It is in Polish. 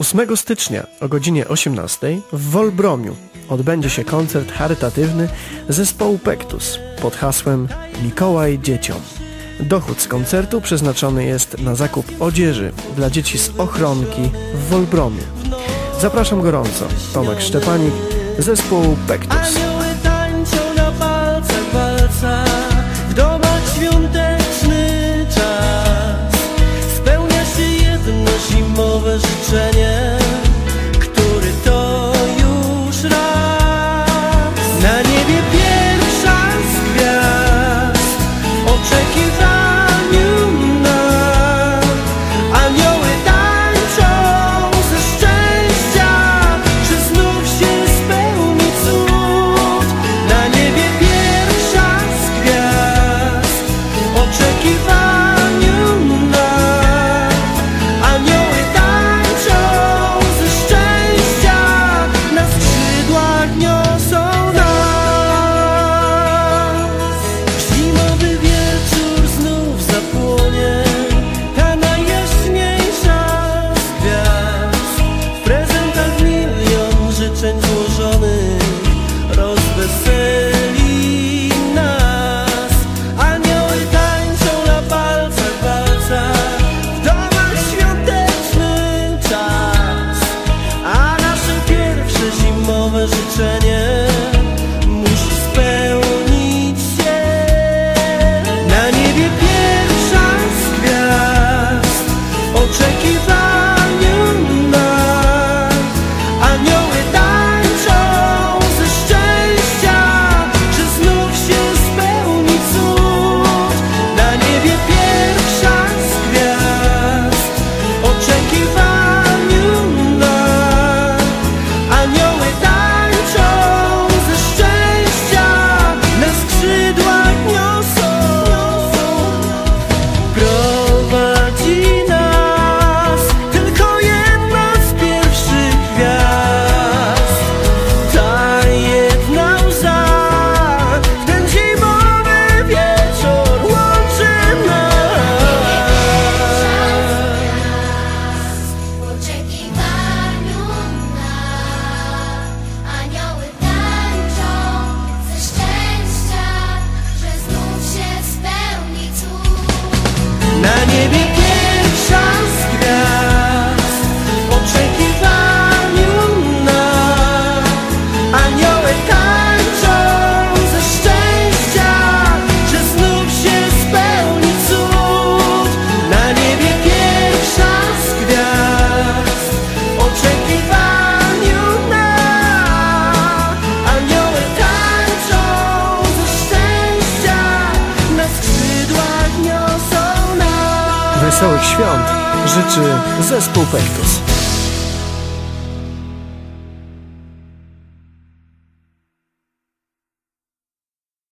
8 stycznia o godzinie 18 w Wolbromiu odbędzie się koncert charytatywny zespołu Pektus pod hasłem Mikołaj Dzieciom. Dochód z koncertu przeznaczony jest na zakup odzieży dla dzieci z ochronki w Wolbromie. Zapraszam gorąco. Tomek Szczepanik, zespół Pektus. Wesołych świąt życzy zespół Pektus.